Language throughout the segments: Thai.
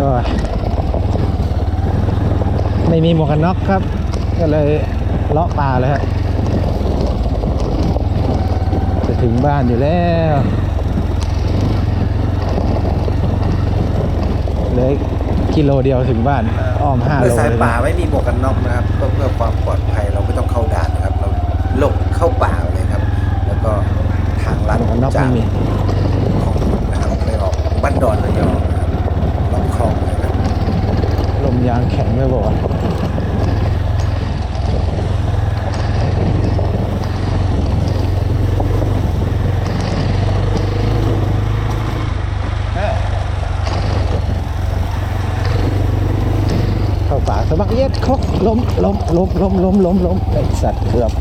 โอ้ยไม่มีหมวกกันน็อกครับ ก็เลยเลาะป่าเลยครับจะถึงบ้านอยู่แล้วเหลยกิโลเดียวถึงบ้านอ้อมห้าเมื่โลอสายเลยป่านะไม่มีหมวกกันน็อกนะครับก็เพื่อความปลอดภัยเราไม่ต้องเข้าด่านนะครับ เราหลบเข้าป่าเลยครับ แล้วก็ทางลัดหมวกกันน็อกจากไม่มีของนะครับไปออกบ้านดอนระยองนะครับลำคลองเลยครับ ล มยางแข็งเลยบอกว่าเข้าสะบักเย็ดคกล้มล้มล้มล้มล้มล้มล้มไอสัตว์เกือบ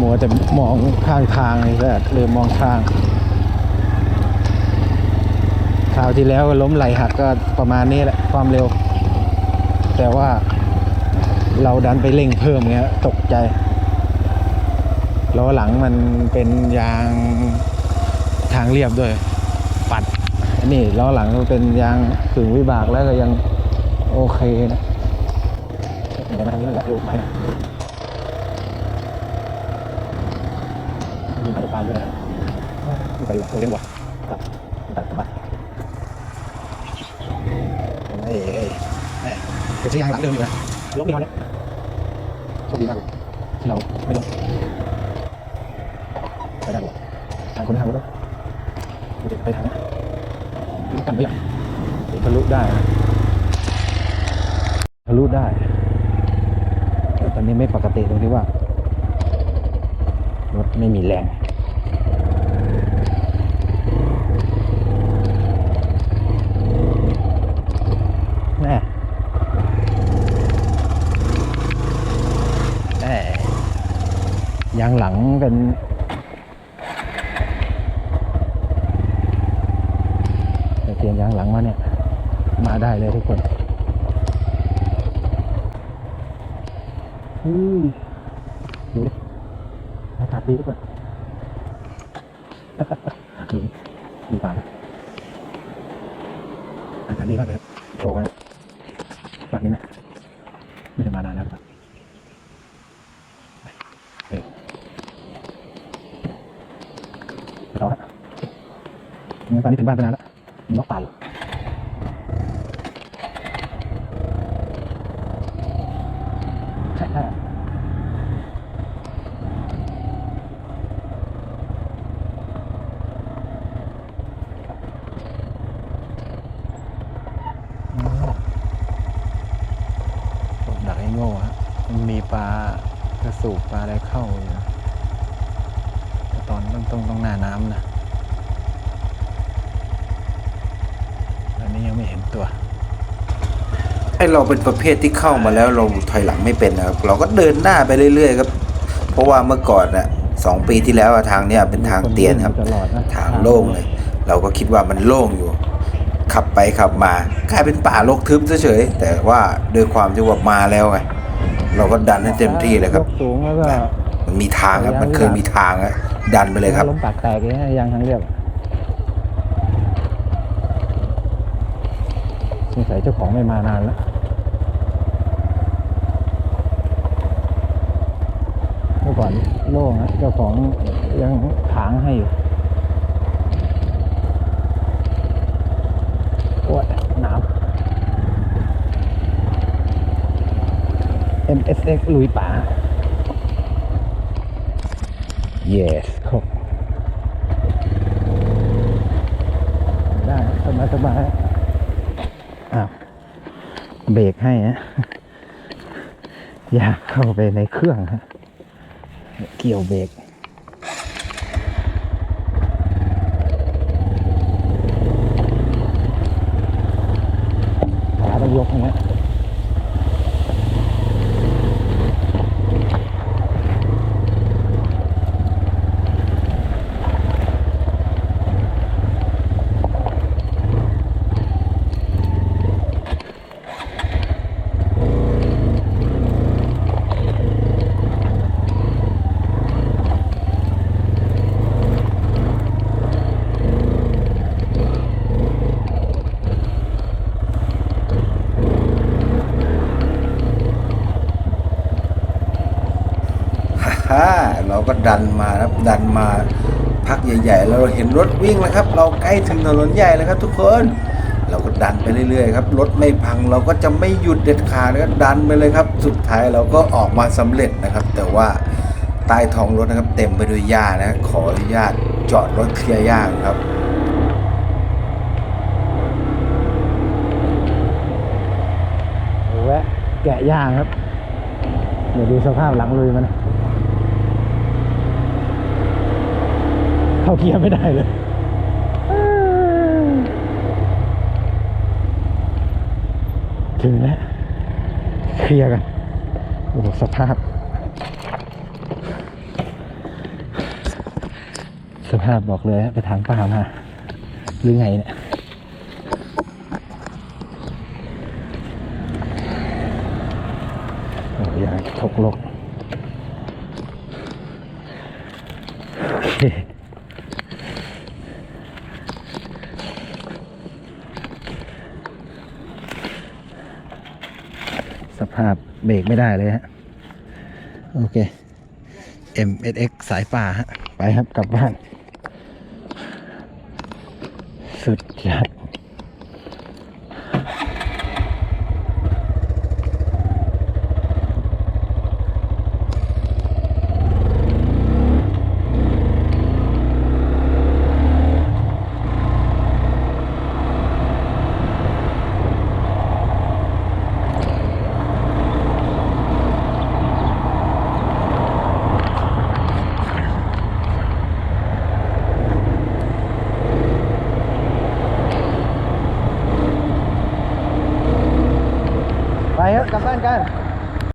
มัวแต่มองข้างทางเลยแหละลืมมองทาง คราวที่แล้วล้มไหลหักก็ประมาณนี้แหละความเร็ว แต่ว่าเราดันไปเร่งเพิ่มเงี้ยตกใจล้อหลังมันเป็นยางทางเรียบด้วย ปัดนนี้ล้อหลังเป็นยางขึงวิบากแล้วก็ยังโอเคนะเดี๋ยวมันนี่แหละดูไหมมีมาตรการด้วยนะมีไปเรื่องวะครับตัดมาเอ้ยเอ้ยเอ้ย เป็นที่ยางหลังเดิมอยู่นะล้มไม่ทันเนี่ยโชคดีมากเลยที่เราไม่ล้มไปได้หรอทางคนทางรถไปทางนี้กันไหมล่ะทะลุได้ทะลุได้แต่ตอนนี้ไม่ปกติตรงที่ว่า รถไม่มีแรงแน่แน่ยางหลัง เป็นแต่เตรียมยางหลังมาเนี่ย มาได้เลยทุกคนอืมดูดิอากาศดีทุกคนดูดูป่านะอากาศดีมากเลยครับโชว์กันฝั่งนี้นะไม่ได้มานานแล้วครับเออไปต่อฮะงั้น ตอนนี้ถึงบ้านไปนานแล้วมีนกป่าอยู่ใช่ใช่ดักไอ้โง่ฮะมันมีปลากระสูบปลาอะไรเข้าอยู่นะตอนต้องต้องต้องหน้าน้ำนะ อันนี้ยังไม่เห็นตัวไอเราเป็นประเภทที่เข้ามาแล้วเราถอยหลังไม่เป็นนะครับเราก็เดินหน้าไปเรื่อยๆครับเพราะว่าเมื่อก่อนน่ะสองปีที่แล้วอะทางเนี้ยเป็นทางเตียนครับตลอดนะทางโล่งเลย เราก็คิดว่ามันโล่งอยู่ ขับไปขับมากลายเป็นป่ารกทึบเฉยๆแต่ว่าด้วยความที่ว่ามาแล้วไงเราก็ดันให้เต็มที่เลยครับกสูงแล้วก็มันมีทางครับมันเคยมีทางอะดันไปเลยครับล้มปากแตกอย่างเงี้ยยางทางเรียบอะส งสัยเจ้าของไม่มานานแล้วเมื่อก่อนโล่งนะเจ้าของยังถางให้อยู่โอ้ยหนาว MSX ลุยป่า yes ครับได้สบายสบาย อ้าวเบรกให้นะอยากเข้าไปในเครื่องฮะเกี่ยวเบรก เราก็ดันมาครับดันมาพักใหญ่ๆเราเห็นรถวิ่งแล้วครับ เราใกล้ถึงถนนใหญ่แล้วครับทุกคน เราก็ดันไปเรื่อยๆครับรถไม่พังเราก็จะไม่หยุดเด็ดขาดนะครับดันไปเลยครับ สุดท้ายเราก็ออกมาสำเร็จนะครับ แต่ว่าใต้ท้องรถนะครับ เต็มไปด้วยหญ้านะขออนุญาตจอดรถเคลียร์หญ้าครับแวะแกะย่างครับเดี๋ยวดูสภาพหลังลุยมันนะ เข้าเกียร์ไม่ได้เลยถึงแล้วเคลียร์กันโอ้โหสภาพ สภาพบอกเลยฮะไปทางป่ามาหรือไงเนี่ยโอ้ยางถกลกโอเค สภาพเบรกไม่ได้เลยฮะ โอเค MSX สายป่าฮะ ไปครับกลับบ้าน สุดยอด